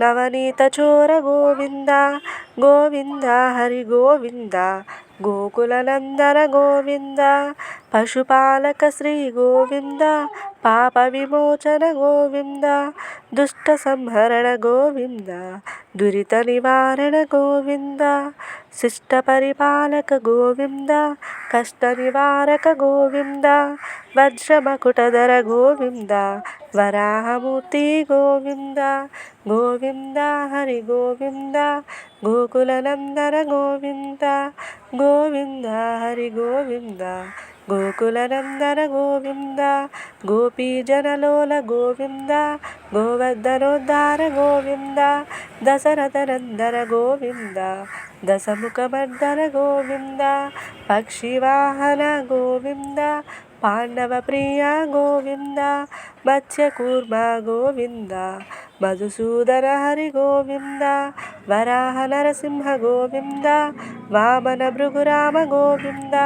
నవనీత చోర గోవింద గోవింద హరి గోవింద గోకులనందన గోవింద పశుపాలక శ్రీ గోవింద పాప విమోచన గోవింద దుష్ట సంహరణ గోవింద దురిత నివారణ గోవింద శిష్ట పరిపాలక గోవింద కష్ట నివారక గోవింద వజ్రమకుటధర గోవింద వరాహమూర్తి గోవింద గోవింద హరి గోవింద గోకులనందన గోవింద గోవింద హరి గోవింద గోకులనందన గోవింద గోపీజనలోల గోవింద గోవర్ధనోద్ధార గోవింద దశరథనందన గోవింద దశముఖమర్దన గోవింద పక్షివాహన గోవింద పాండవ ప్రియ గోవింద మత్స్యకూర్మ గోవింద మధుసూదన హరి గోవింద వరాహ నరసింహ గోవింద వామన భృగురామ గోవింద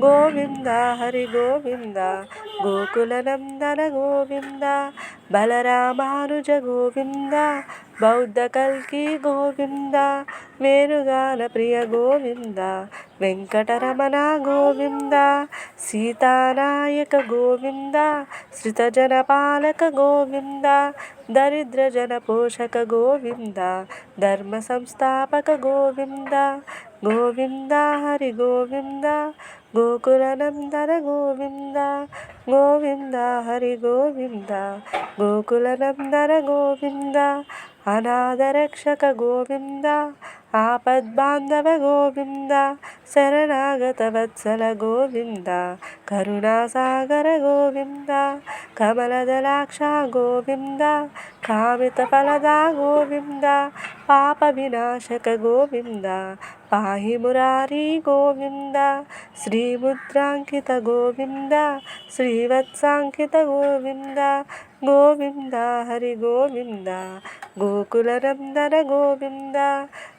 గోవింద హరి గోవింద గోకులనందన గోవింద బలరామానుజ గోవింద బౌద్ధ కల్కి గోవింద వేణుగాన ప్రియ గోవింద వెంకటరమణ గోవింద సీతానాయక గోవింద శ్రితజన పాలక గోవింద దరిద్రజన పోషక గోవింద ధర్మ సంస్థాపక గోవింద గోవింద హరి గోవింద గోకులనందన గోవింద గోవింద హరి గోవింద గోకులనందన గోవింద అనాథరక్షక గోవింద ఆపద్బాంధవ గోవింద శరణాగత వత్సల గోవింద కరుణాసాగర గోవింద కమలదలాక్ష గోవింద కామిత ఫలదా గోవింద పాప వినాశక గోవింద పాహి మురారీ గోవింద శ్రీముద్రాంకిత గోవింద శ్రీవత్సాంకిత గోవింద గోవింద హరి గోవింద గోకులనందన గోవింద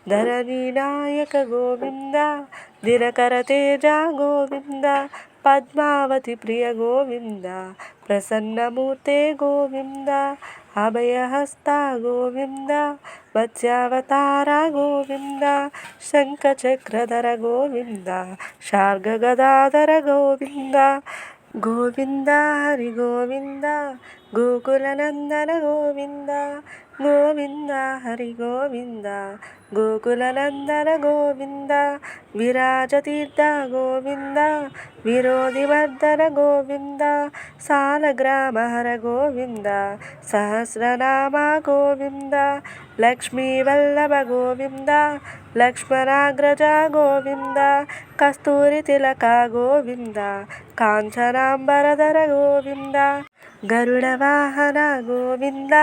ధరణి నాయక గోవింద దినకర తేజ గోవింద పద్మావతి ప్రియ గోవింద ప్రసన్నమూర్తే గోవింద అభయహస్త గోవింద మత్స్యావతార గోవింద శంఖచక్రధర గోవింద శార్గగదాధర గోవింద గోవింద హరి గోవింద గోకులనందన గోవింద గోవింద హరి గోవింద గోకులనందన గోవింద విరాజతీర్థ గోవింద విరోధివర్ధన గోవింద సాలగ్రామహర గోవింద సహస్రనామ గోవింద లక్ష్మీవల్లభ గోవింద లక్ష్మణాగ్రజ గోవింద కస్తూరి తిలక గోవింద కాంచనాంబరధర గోవింద గరుడ వాహన గోవింద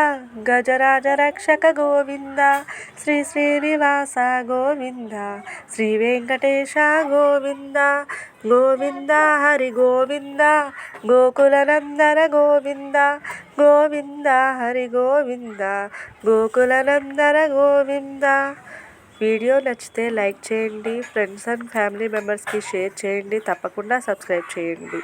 గజరాజ రక్షక గోవింద శ్రీ శ్రీనివాస గోవింద శ్రీ వెంకటేశ గోవింద గోవింద హరి గోవింద గోకులనందన గోవింద గోవింద హరి గోవింద గోకులనందన గోవింద. వీడియో నచ్చితే లైక్ చేయండి ఫ్రెండ్స్ అండ్ ఫ్యామిలీ మెంబర్స్కి షేర్ చేయండి తప్పకుండా సబ్స్క్రైబ్ చేయండి.